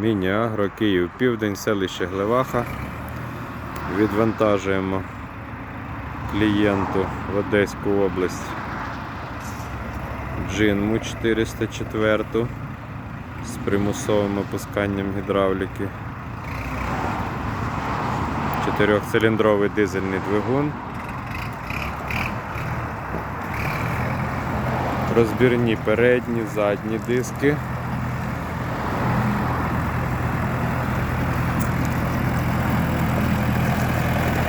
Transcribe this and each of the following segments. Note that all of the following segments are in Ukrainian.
Міні-Агро, Київ, Південь, селище Глеваха. Відвантажуємо клієнту в Одеську область Джинму 404 з примусовим опусканням гідравліки. Чотирьохциліндровий дизельний двигун. Розбірні передні, задні диски.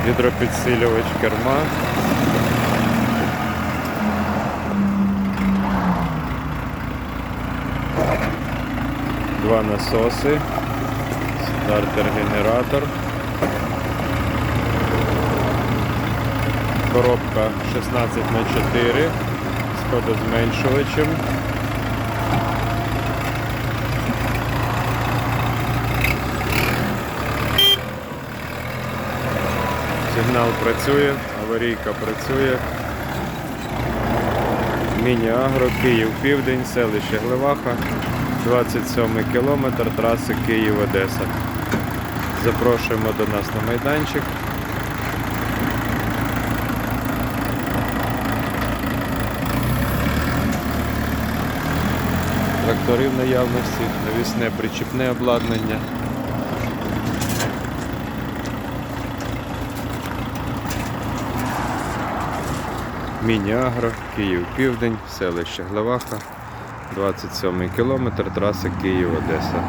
Гідропідсилювач керма. Два насоси, стартер-генератор. Коробка 16 на 4 з ходозменшувачем. Сигнал працює, аварійка працює. Міні-Агро, Київ Південь, селище Глеваха, 27 кілометр траси Київ-Одеса. Запрошуємо до нас на майданчик. Трактори в наявності, навісне причіпне обладнання. Міні-Агро, Київ Південь, селище Глеваха, 27 кілометр, траса Київ-Одеса.